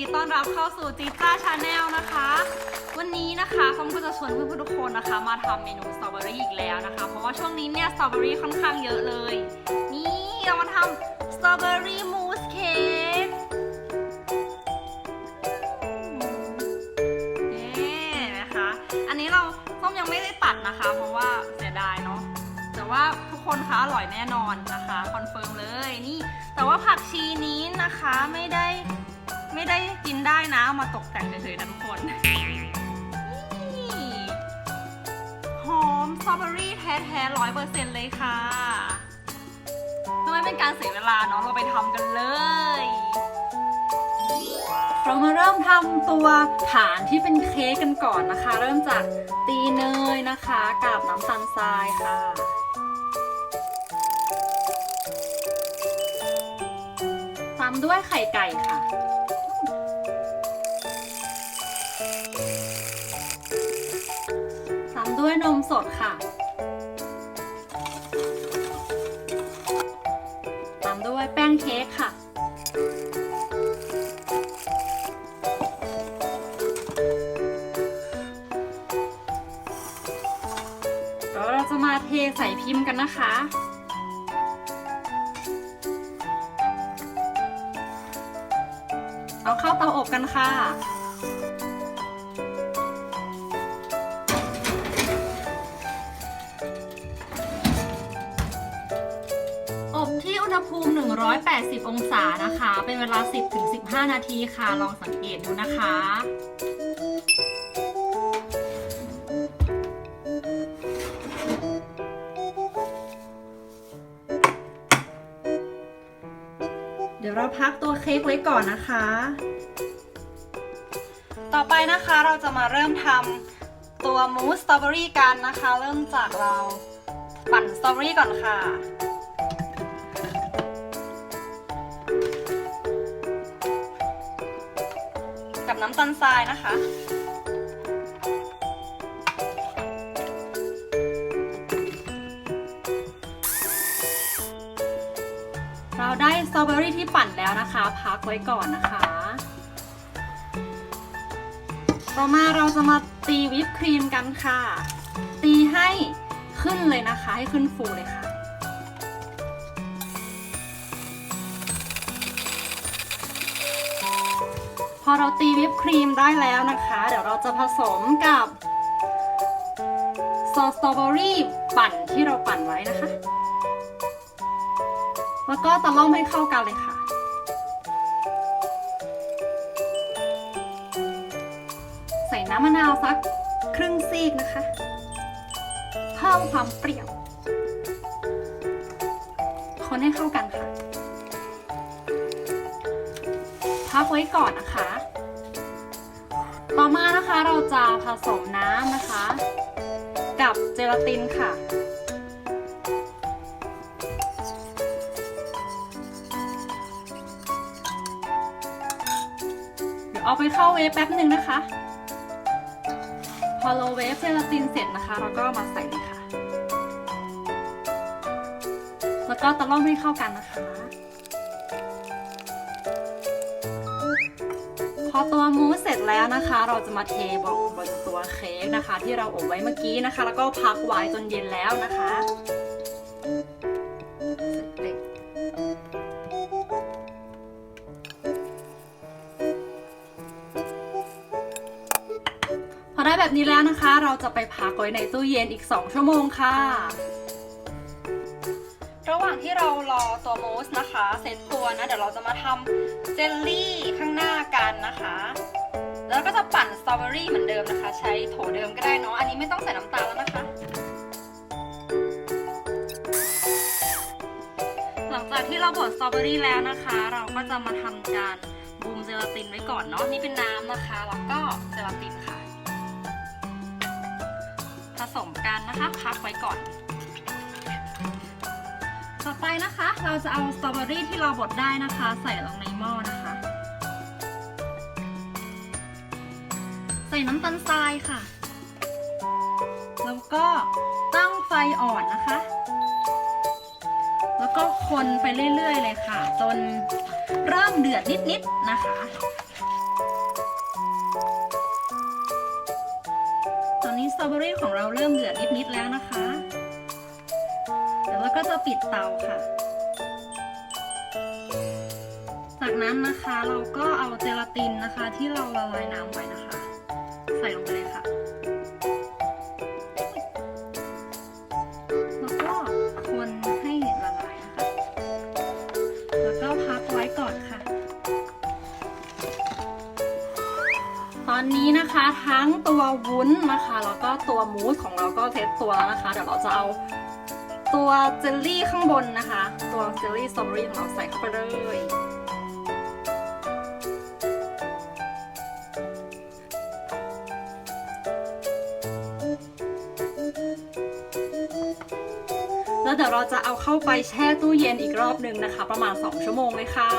ดีต้อนรับเข้าสู่จีจ้าชาแนลนะคะ วันนี้นะคะส้มก็จะชวนเพื่อนๆทุกคนนะคะ มาทำเมนูสตรอเบอรี่อีกแล้วนะคะ เพราะว่าช่วงนี้เนี่ยสตรอเบอรี่ค่อนข้างเยอะเลย นี่เรามาทำสตรอเบอรี่มูสเค้กนี่นะคะ อันนี้เราส้มยังไม่ได้ตัดนะคะ เพราะว่าเสียดายเนาะแต่ว่าทุกคนคะอร่อยแน่นอนนะคะคอนเฟิร์มเลยนี่แต่ว่าผักชีนี้นะคะไม่ได้ ไม่ได้กินได้นะเอามาตกแต่งเฉยๆนะทุกคนนี่หอมสตรอเบอรี่แท้ๆร้อยเปอร์เซ็นต์เลยค่ะทำไมเป็นการเสียเวลาเนาะเราไปทำกันเลยเรามาเริ่มทำตัวฐานที่เป็นเค้กกันก่อนนะคะ เริ่มจากตีเนยนะคะ กับน้ำตาลทรายค่ะตามด้วยไข่ไก่ค่ะ ด้วยนมสดค่ะ ตามด้วยแป้งเค้กค่ะ แล้วเราจะมาเทใส่พิมพ์กันนะคะเอาเข้าเตาอบกันค่ะ ณหภูมิ 180 องศานะคะ เป็นเวลา 10-15 นาทีค่ะ ลองสังเกตดูนะคะเดี๋ยวเราพักตัวเค้กไว้ก่อนนะคะ ต่อไปนะคะเราจะมาเริ่มทำตัวมูสสตรอเบอรี่กันนะคะ เริ่มจากเราปั่นสตรอเบอรี่ก่อนค่ะ น้ำตาลทรายนะคะ เราได้สตรอเบอรี่ที่ปั่นแล้วนะคะ พักไว้ก่อนนะคะ ต่อมาเราจะมาตีวิปครีมกันค่ะ ตีให้ขึ้นเลยนะคะ ให้ขึ้นฟูเลยค่ะ อเราตีวิปครีมได้แล้วนะคะ เดี๋ยวเราจะผสมกับซอสสตรอเบอรี่ปั่นที่เราปั่นไว้นะคะ แล้วก็ตะล่อมให้เข้ากันเลยค่ะ ใส่น้ำมะนาวสักครึ่งซีกนะคะ เพิ่มความเปรี้ยว คนให้เข้ากันค่ะพักไว้ก่อนนะคะ มานะคะเราจะผสมน้ำนะคะ กับเจลาตินค่ะ เดี๋ยวเอาไปเข้าเวฟแป๊บหนึ่งนะคะ พอเราเวฟเจลาตินเสร็จนะคะ เราก็มาใส่เลยค่ะ แล้วก็ตะล่อมให้เข้ากันนะคะ พอตัวมูสเสร็จแล้วนะคะ เราจะมาเทบนบนตัวเค้กนะคะ ที่เราอบไว้เมื่อกี้นะคะ แล้วก็พักไว้จนเย็นแล้วนะคะพอได้แบบนี้แล้วนะคะ เราจะไปพักไว้ในตู้เย็นอีก 2 ชั่วโมงค่ะ ระหว่างที่เรารอตัวมูสนะคะเซตตัวนะเดี๋ยวเราจะมาทำเจลลี่ข้างหน้ากันนะคะ แล้วก็จะปั่นสตรอเบอรี่เหมือนเดิมนะคะ ใช้โถเดิมก็ได้เนาะอันนี้ไม่ต้องใส่น้ำตาลแล้วนะคะ หลังจากที่เราบดสตรอเบอรี่แล้วนะคะ เราก็จะมาทำการบูมเจลาตินไว้ก่อนเนาะนี่เป็นน้ำนะคะแล้วก็เจลาตินค่ะ ผสมกันนะคะพักไว้ก่อน นะคะ เราจะเอาสตรอเบอรี่ที่เราบดได้นะคะ ใส่ลงในหม้อนะคะ ใส่น้ำตาลทรายค่ะ แล้วก็ตั้งไฟอ่อนนะคะ แล้วก็คนไปเรื่อยๆเลยค่ะ จนเริ่มเดือดนิดๆนะคะตอนนี้สตรอเบอรี่ของเราเริ่มเดือดนิดๆแล้วนะคะ เดี๋ยวก็จะปิดเตาค่ะ จากนั้นนะคะเราก็เอาเจลาตินนะคะ ที่เราละลายน้ำไว้นะคะ ใส่ลงไปเลยค่ะ แล้วก็คนให้ละลายนะคะ แล้วก็พักไว้ก่อนค่ะ ตอนนี้นะคะทั้งตัววุ้นนะคะแล้วก็ตัวมูสของเราก็เซตตัวแล้วนะคะ เดี๋ยวเราจะเอา ตัวเจลลี่ข้างบนนะคะ ตัวเจลลี่สตรอเบอรี่ของเราใส่เข้าไปเลยแล้วเดี๋ยวเราจะเอาเข้าไปแช่ตู้เย็นอีกรอบหนึ่งนะคะ ประมาณ 2 ชั่วโมงเลยค่ะ